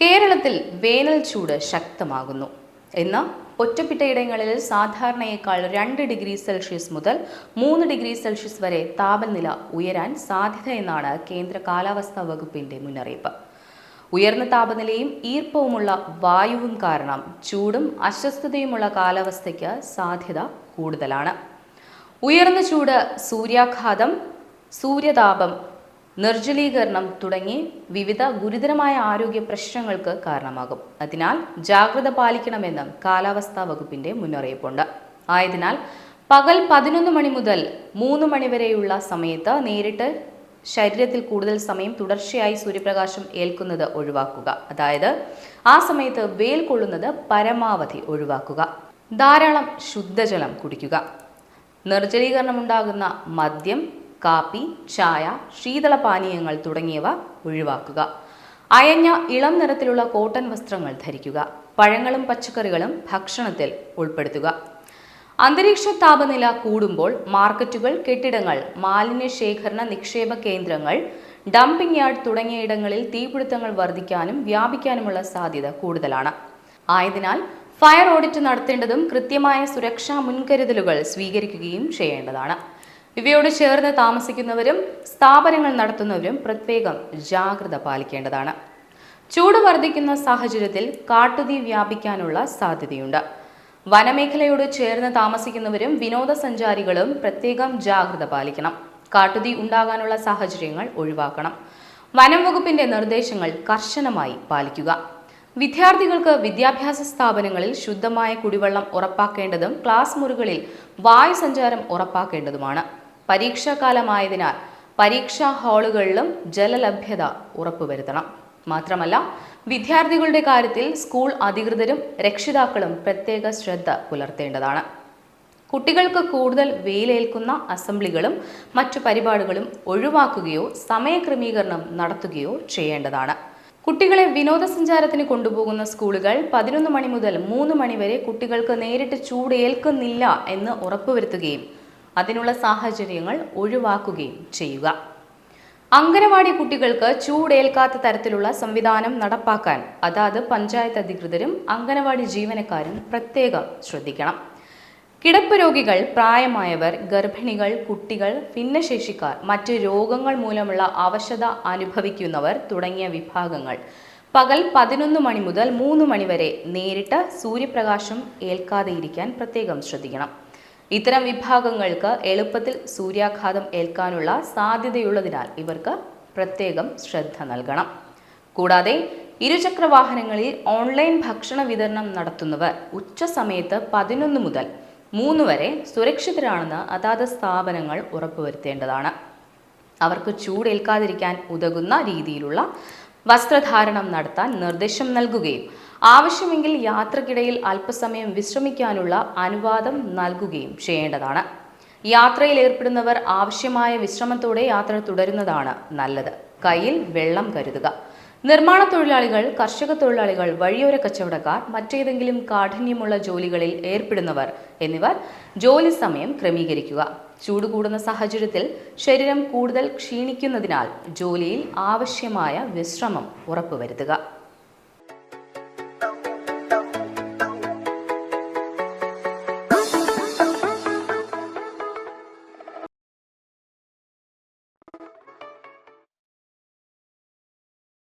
കേരളത്തിൽ വേനൽ ചൂട് ശക്തമാകുന്നു. ഇന്ന് ഒറ്റപ്പെട്ടയിടങ്ങളിൽ സാധാരണയേക്കാൾ രണ്ട് ഡിഗ്രി സെൽഷ്യസ് മുതൽ മൂന്ന് ഡിഗ്രി സെൽഷ്യസ് വരെ താപനില ഉയരാൻ സാധ്യതയെന്നാണ് കേന്ദ്ര കാലാവസ്ഥാ വകുപ്പിന്റെ മുന്നറിയിപ്പ്. ഉയർന്ന താപനിലയും ഈർപ്പവുമുള്ള വായുവും കാരണം ചൂടും അസ്വസ്ഥതയുമുള്ള കാലാവസ്ഥയ്ക്ക് സാധ്യത കൂടുതലാണ്. ഉയർന്ന ചൂട് സൂര്യാഘാതം സൂര്യതാപം നിർജലീകരണം തുടങ്ങി വിവിധ ഗുരുതരമായ ആരോഗ്യ പ്രശ്നങ്ങൾക്ക് കാരണമാകും. അതിനാൽ ജാഗ്രത പാലിക്കണമെന്ന് കാലാവസ്ഥാ വകുപ്പിന്റെ മുന്നറിയിപ്പുണ്ട്. ആയതിനാൽ പകൽ പതിനൊന്ന് മണി മുതൽ മൂന്ന് മണി വരെയുള്ള സമയത്ത് നേരിട്ട് ശരീരത്തിൽ കൂടുതൽ സമയം തുടർച്ചയായി സൂര്യപ്രകാശം ഏൽക്കുന്നത് ഒഴിവാക്കുക. അതായത് ആ സമയത്ത് വെയിൽ കൊള്ളുന്നത് പരമാവധി ഒഴിവാക്കുക. ധാരാളം ശുദ്ധജലം കുടിക്കുക. നിർജലീകരണം ഉണ്ടാകുന്ന മദ്യം കാപ്പി ചായ ശീതളപാനീയങ്ങൾ തുടങ്ങിയവ ഒഴിവാക്കുക. അയഞ്ഞ ഇളം നിറത്തിലുള്ള കോട്ടൺ വസ്ത്രങ്ങൾ ധരിക്കുക. പഴങ്ങളും പച്ചക്കറികളും ഭക്ഷണത്തിൽ ഉൾപ്പെടുത്തുക. അന്തരീക്ഷ താപനില കൂടുമ്പോൾ മാർക്കറ്റുകൾ കെട്ടിടങ്ങൾ മാലിന്യ ശേഖരണ നിക്ഷേപ കേന്ദ്രങ്ങൾ ഡംപിംഗ് യാർഡ് തുടങ്ങിയ ഇടങ്ങളിൽ തീപിടുത്തങ്ങൾ വർദ്ധിക്കാനും വ്യാപിക്കാനുമുള്ള സാധ്യത കൂടുതലാണ്. ആയതിനാൽ ഫയർ ഓഡിറ്റ് നടത്തേണ്ടതും കൃത്യമായ സുരക്ഷാ മുൻകരുതലുകൾ സ്വീകരിക്കുകയും ചെയ്യേണ്ടതാണ്. ഇവയോട് ചേർന്ന് താമസിക്കുന്നവരും സ്ഥാപനങ്ങൾ നടത്തുന്നവരും പ്രത്യേകം ജാഗ്രത പാലിക്കേണ്ടതാണ്. ചൂട് വർദ്ധിക്കുന്ന സാഹചര്യത്തിൽ കാട്ടുതീ വ്യാപിക്കാനുള്ള സാധ്യതയുണ്ട്. വനമേഖലയോട് ചേർന്ന് താമസിക്കുന്നവരും വിനോദസഞ്ചാരികളും പ്രത്യേകം ജാഗ്രത പാലിക്കണം. കാട്ടുതീ ഉണ്ടാകാനുള്ള സാഹചര്യങ്ങൾ ഒഴിവാക്കണം. വനം വകുപ്പിന്റെ നിർദ്ദേശങ്ങൾ കർശനമായി പാലിക്കുക. വിദ്യാർത്ഥികൾക്ക് വിദ്യാഭ്യാസ സ്ഥാപനങ്ങളിൽ ശുദ്ധമായ കുടിവെള്ളം ഉറപ്പാക്കേണ്ടതും ക്ലാസ് മുറികളിൽ വായു സഞ്ചാരം ഉറപ്പാക്കേണ്ടതുമാണ്. പരീക്ഷാകാലമായതിനാൽ പരീക്ഷാ ഹാളുകളിലും ജലലഭ്യത ഉറപ്പുവരുത്തണം. മാത്രമല്ല വിദ്യാർത്ഥികളുടെ കാര്യത്തിൽ സ്കൂൾ അധികൃതരും രക്ഷിതാക്കളും പ്രത്യേക ശ്രദ്ധ പുലർത്തേണ്ടതാണ്. കുട്ടികൾക്ക് കൂടുതൽ വെയിലേൽക്കുന്ന അസംബ്ലികളും മറ്റു പരിപാടികളും ഒഴിവാക്കുകയോ സമയക്രമീകരണം നടത്തുകയോ ചെയ്യേണ്ടതാണ്. കുട്ടികളെ വിനോദസഞ്ചാരത്തിന് കൊണ്ടുപോകുന്ന സ്കൂളുകൾ പതിനൊന്ന് മണി മുതൽ മൂന്ന് മണി വരെ കുട്ടികൾക്ക് നേരിട്ട് ചൂടേൽക്കുന്നില്ല എന്ന് ഉറപ്പുവരുത്തുകയും അതിനുള്ള സാഹചര്യങ്ങൾ ഒഴിവാക്കുകയും ചെയ്യുക. അംഗനവാടി കുട്ടികൾക്ക് ചൂടേൽക്കാത്ത തരത്തിലുള്ള സംവിധാനം നടപ്പാക്കാൻ അതാത് പഞ്ചായത്ത് അധികൃതരും അംഗനവാടി ജീവനക്കാരും പ്രത്യേകം ശ്രദ്ധിക്കണം. കിടപ്പ് രോഗികൾ പ്രായമായവർ ഗർഭിണികൾ കുട്ടികൾ ഭിന്നശേഷിക്കാർ മറ്റ് രോഗങ്ങൾ മൂലമുള്ള അവശത അനുഭവിക്കുന്നവർ തുടങ്ങിയ വിഭാഗങ്ങൾ പകൽ പതിനൊന്ന് മണി മുതൽ മൂന്ന് മണിവരെ നേരിട്ട് സൂര്യപ്രകാശം ഏൽക്കാതെ ഇരിക്കാൻ പ്രത്യേകം ശ്രദ്ധിക്കണം. ഇത്തരം വിഭാഗങ്ങൾക്ക് എളുപ്പത്തിൽ സൂര്യാഘാതം ഏൽക്കാനുള്ള സാധ്യതയുള്ളതിനാൽ ഇവർക്ക് പ്രത്യേകം ശ്രദ്ധ നൽകണം. കൂടാതെ ഇരുചക്ര വാഹനങ്ങളിൽ ഓൺലൈൻ ഭക്ഷണ വിതരണം നടത്തുന്നവർ ഉച്ച സമയത്ത് പതിനൊന്ന് മുതൽ മൂന്ന് വരെ സുരക്ഷിതരാണെന്ന് അതാത് സ്ഥാപനങ്ങൾ ഉറപ്പുവരുത്തേണ്ടതാണ്. അവർക്ക് ചൂടേൽക്കാതിരിക്കാൻ ഉതകുന്ന രീതിയിലുള്ള വസ്ത്രധാരണം നടത്താൻ നിർദ്ദേശം നൽകുകയും ആവശ്യമെങ്കിൽ യാത്രക്കിടയിൽ അല്പസമയം വിശ്രമിക്കാനുള്ള അനുവാദം നൽകുകയും ചെയ്യേണ്ടതാണ്. യാത്രയിൽ ഏർപ്പെടുന്നവർ ആവശ്യമായ വിശ്രമത്തോടെ യാത്ര തുടരുന്നതാണ് നല്ലത്. കയ്യിൽ വെള്ളം കരുതുക. നിർമ്മാണ തൊഴിലാളികൾ കർഷക തൊഴിലാളികൾ വഴിയോര കച്ചവടക്കാർ മറ്റേതെങ്കിലും കാഠിന്യമുള്ള ജോലികളിൽ ഏർപ്പെടുന്നവർ എന്നിവർ ജോലി സമയം ക്രമീകരിക്കുക. ചൂട് കൂടുന്ന സാഹചര്യത്തിൽ ശരീരം കൂടുതൽ ക്ഷീണിക്കുന്നതിനാൽ ജോലിയിൽ ആവശ്യമായ വിശ്രമം ഉറപ്പുവരുത്തുക.